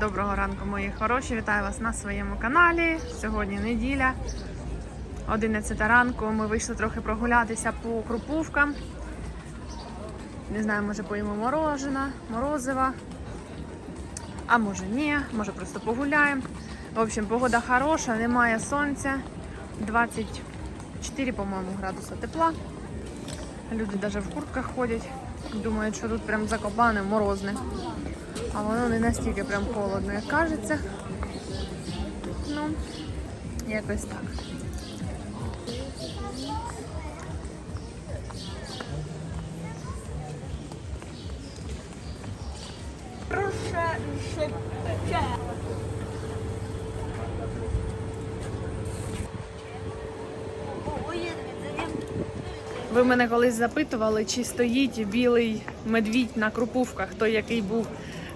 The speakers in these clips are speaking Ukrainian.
Доброго ранку, мої хороші. Вітаю вас на своєму каналі. Сьогодні неділя, 11 ранку. Ми вийшли трохи прогулятися по крупувкам. Не знаю, може поїмо морожена, морозива. А може ні, може просто погуляємо. В общем, погода хороша, немає сонця. 24, по-моєму, градуса тепла. Люди навіть в куртках ходять. Думають, що тут прям закопане, морозне. А воно не настільки прям холодно, як кажеться. Ну, якось так. Proszę szybciej. Ви мене колись запитували, чи стоїть білий медвідь на крупувках, той, який був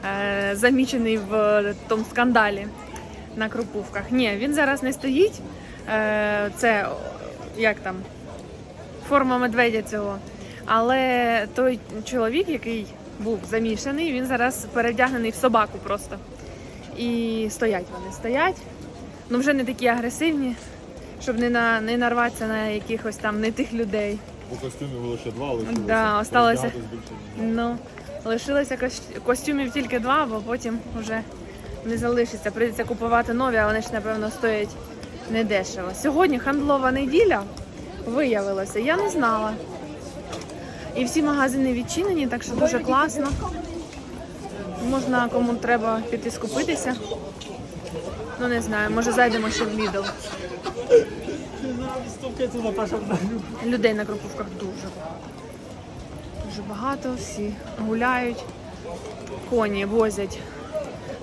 е, замічений в тому скандалі на крупувках. Ні, він зараз не стоїть. Е, це як там форма медведя цього. Але той чоловік, який був замішаний, він зараз перевдягнений в собаку просто. І стоять вони, стоять. Ну вже не такі агресивні, щоб не, на, не нарватися на якихось там не тих людей. У костюмі було ще два, лишилося. Да, осталося. Ну, лишилося кос- костюмів тільки два, бо потім вже не залишиться. Прийдеться купувати нові, а вони ж, напевно, стоять недешево. Сьогодні хандлова неділя виявилося, я не знала. І всі магазини відчинені, так що дуже класно. Можна кому треба піти скупитися. Ну не знаю, може зайдемо ще в Lidl. Людей на крупувках дуже. Дуже багато, всі гуляють, коні возять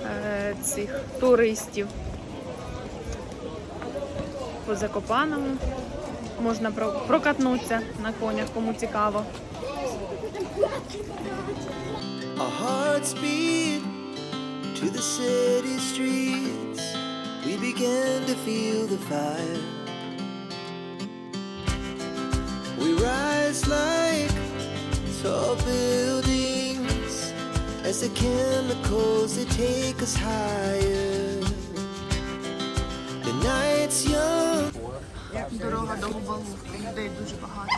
е, цих туристів. По Закопаному можна про- прокатнутися на конях, кому цікаво. Our hearts beat to the city streets. We began to feel the fire. Tall buildings as the chemicals they take us higher. The night's young. Дорога до Губалувки, людей дуже багато.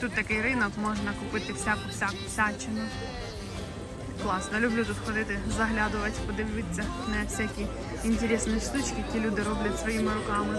Тут такий ринок, можна купити всяку всяку всячину. Класно, люблю тут ходити, заглядувати, подивитися на всякі інтересні штучки, які люди роблять своїми руками.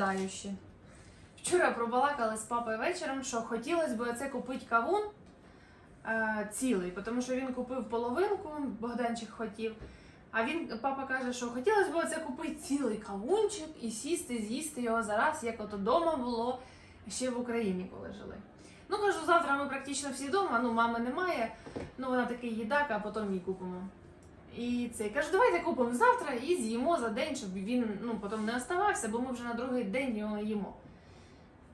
Голодаючі. Вчора пробалакали з папою вечором, що хотілося б оце купити кавун е, цілий, тому що він купив половинку, Богданчик хотів. А він, папа каже, що хотілося б оце купити цілий кавунчик і сісти, з'їсти його зараз, як от вдома було ще в Україні, коли жили. Ну, кажу, завтра ми практично всі вдома, ну мами немає, ну вона такий їдак, а потім їй купимо. І цей каже, давайте купимо завтра і з'їмо за день, щоб він ну, потім не оставався, бо ми вже на другий день його їмо.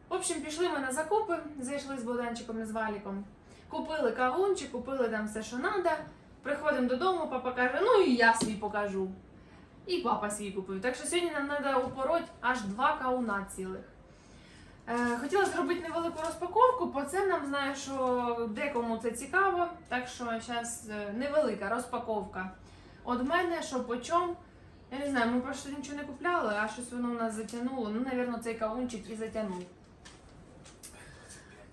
В общем, пішли ми на закупи, зайшли з Богданчиком і з Валіком. Купили кавунчик, купили там все, що треба. Приходимо додому, папа каже, ну і я свій покажу. І папа свій купив. Так що сьогодні нам треба упороть аж два кауна цілих. Е, хотіла зробити невелику розпаковку, по ценам знаю, що декому це цікаво. Так що зараз невелика розпаковка От мене, що по чому, я не знаю, ми просто нічого не купляли, а щось воно в нас затягнуло. Ну, напевно, цей кавунчик і затягнув.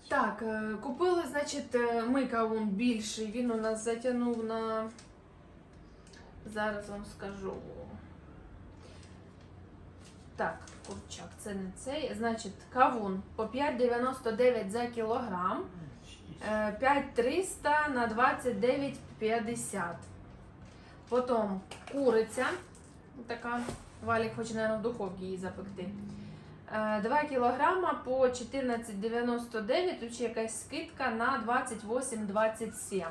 Так, е, купили, значить, е, ми кавун більший. Він у нас затягнув на. Зараз вам скажу. Так, курчак, це не цей. Значить, кавун по 5,99 за кілограм. Е, 5300 на 29,50. Потім куриця. Така. Валік хоче, мабуть, в духовці її запекти. Е, 2 кілограма по 14,99. Тут ще якась скидка на 28,27.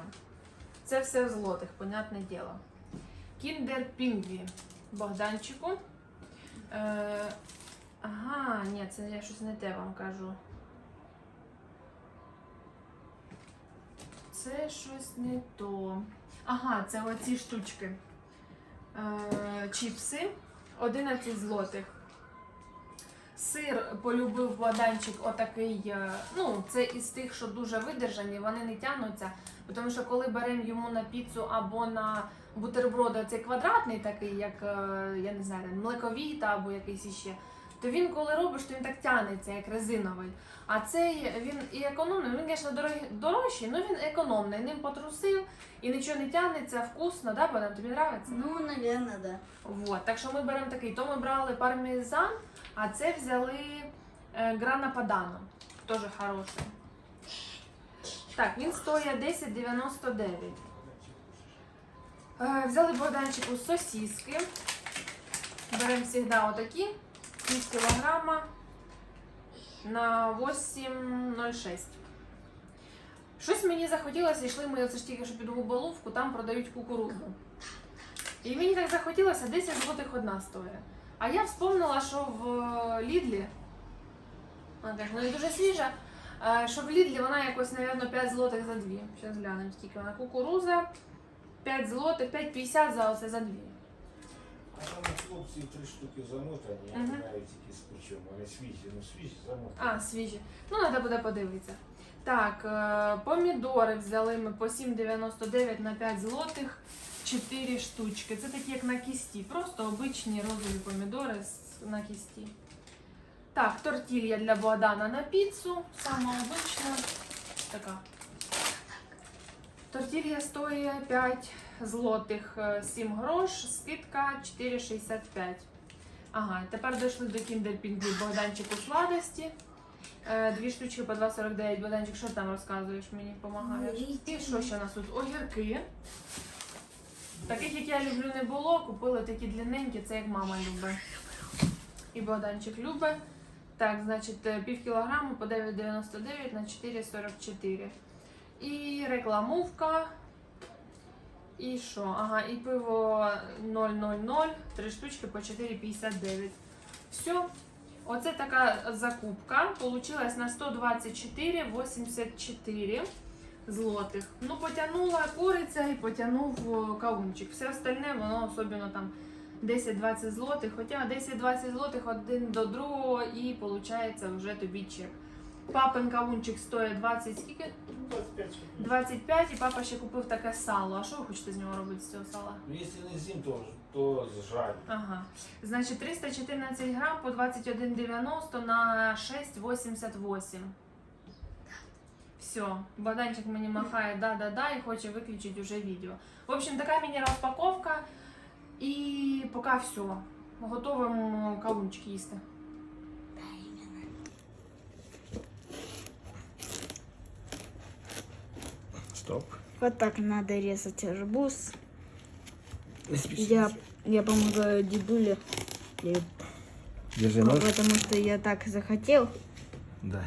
Це все в злотих, понятне діло. Кіндер Пінгві Богданчику. Е, ага, ні, це я щось не те вам кажу. Це щось не то. Ага, це оці штучки. Е, чіпси 11 злотих. Сир полюбив Богданчик отакий. е, Ну, це із тих, що дуже видержані, вони не тягнуться. Тому що коли беремо йому на піцу або на бутерброди, цей квадратний такий, як е, я не знаю, млековіта або якийсь іще, то він, коли робиш, то він так тягнеться, як резиновий. А цей він і економний, він, звісно, дорожчий, але він економний. Ним потрусив і нічого не тягнеться, вкусно, да, Богдан? Тобі подобається? Ну, наверное, да. Вот. Так що ми беремо такий. То ми брали пармезан, а це взяли е, грана падано. Теж хороший. Так, він стоїть 10,99. Е, взяли Богданчику сосиски. Беремо завжди отакі. 6 кілограма на 8,06. Щось мені захотілося, йшли ми оце ж тільки що під Губоловку, там продають кукурудзу. І мені так захотілося 10 злотих одна стоїть. А я вспомнила, що в е, Лідлі, вона так, ну дуже свіжа, е, що в Лідлі вона якось, мабуть, 5 злотих за дві. Зараз глянемо, скільки вона. Кукуруза 5 злотих, 5,50 за оце за дві. А там хлопці три штуки замотані, я не знаю тільки з почому. Вони свіжі, ну свіжі замотані. А, свіжі. Ну, треба буде подивитися. Так, е, помідори взяли ми по 7,99 на 5 злотих. 4 штучки. Це такі, як на кісті. Просто обичні розові помідори з- на кісті. Так, тортилья для Богдана на піцу. Сама обична. Така. Тортилья стоїть 5 злотих, е, 7 грош, скидка 4,65. Ага, тепер дійшли до Kinder Pingui Богданчику сладості. Е, Дві штучки по 2,49. Богданчик, що там розказуєш мені, допомагаєш? І що ще у нас тут? Огірки. Таких, як я люблю, не було. Купили такі длинненькі, це як мама любить. І Богданчик любить. Так, значить, е, пів кілограму по 9,99 на 4,44. І рекламовка. І що? Ага, і пиво 0,00, три штучки по 4,59. Все. Оце така закупка. Получилась на 124,84 злотих. Ну, потягнула куриця і потягнув о, кавунчик. Все остальне, воно особливо там 10-20 злотих. Хоча 10-20 злотих один до другого і виходить вже тобі чек. Папин кавунчик стоїть 20 скільки? 25 штук. 25 і папа ще купив таке сало. А що ви хочете з нього робити з цього сала? Ну, якщо не з'їм, то, то зжарю. Ага. Значить, 314 грам по 21,90 на 6,88. Все, Богданчик мені махає да-да-да і хоче виключити вже відео. В общем, така міні-розпаковка. І поки все. Готовимо кавунчик їсти. Стоп. Вот так надо резать арбуз. Я, я помогаю дедуле, и- Держи потому что я так захотел Да.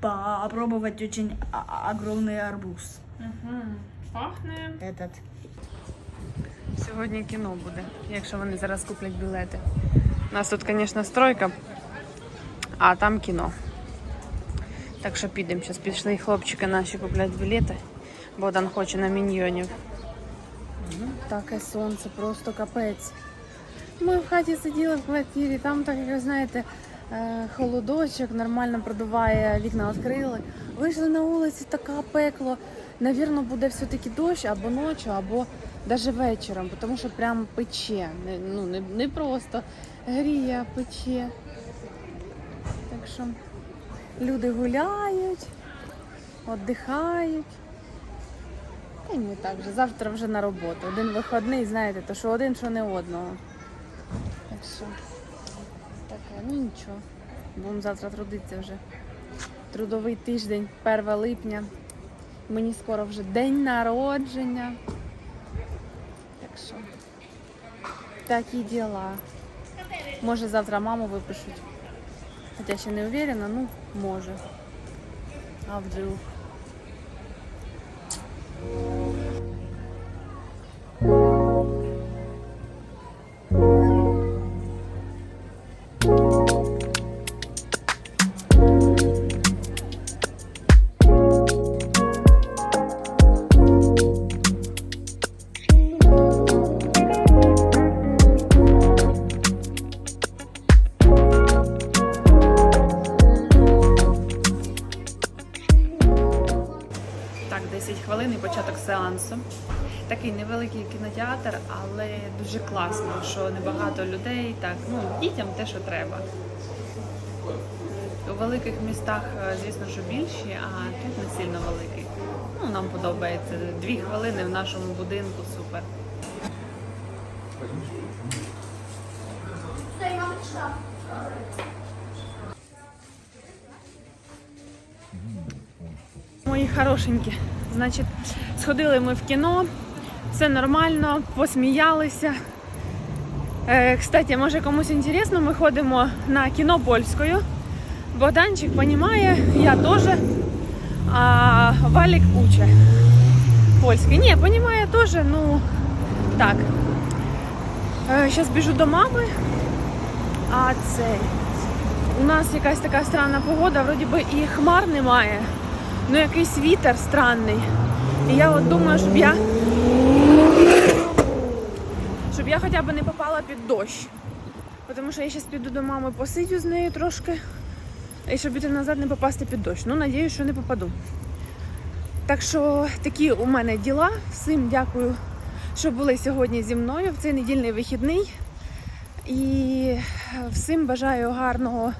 попробовать очень о- огромный арбуз. Угу. Пахне. Этот. Сьогодні кіно буде, якщо вони зараз куплять білети. У нас тут, звісно, стройка, а там кіно. Так що підемо. Зараз пішли хлопчики наші купляти білети. Богдан хоче на міньйонів. Таке сонце, просто капець. Ми в хаті сиділи в квартирі, там так, як ви знаєте, е, холодочок, нормально продуває, вікна відкрили. Вийшли на вулицю, така пекло. Навірно, буде все-таки дощ або ночі, або навіть вечором, тому що прям пече. Ну, не, не просто гріє, а пече. Так що люди гуляють, віддихають. Та ні, так же. Завтра вже на роботу. Один вихідний, знаєте, то що один, що не одного. Так що таке, ну нічого. Будемо завтра трудитися вже. Трудовий тиждень, 1 липня. Мені скоро вже день народження. Так що такі діла. Може завтра маму випишуть. Хоча ще не уверена, ну може. А вдруг. Сеансу. Такий невеликий кінотеатр, але дуже класно, що небагато людей. Так, ну дітям те, що треба. У великих містах, е, звісно, що більші, а тут не сильно великий. Ну, нам подобається. Дві хвилини в нашому будинку супер. Мої хорошенькі. Значить, сходили ми в кіно, все нормально, посміялися. Е, кстати, може комусь інтересно, ми ходимо на кіно польською. Богданчик розуміє, я теж. А Валік уче польський. Ні, розуміє теж, ну так. Зараз біжу до мами. А цей. У нас якась така странна погода, вроді би і хмар немає. Ну якийсь вітер странний. І я от думаю, щоб я. Щоб я хоча б не попала під дощ. Тому що я зараз піду до мами, посидю з нею трошки. І щоб іти назад не попасти під дощ. Ну, надіюсь, що не попаду. Так що такі у мене діла. Всім дякую, що були сьогодні зі мною в цей недільний вихідний. І всім бажаю гарного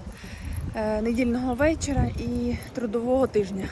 е, недільного вечора і трудового тижня.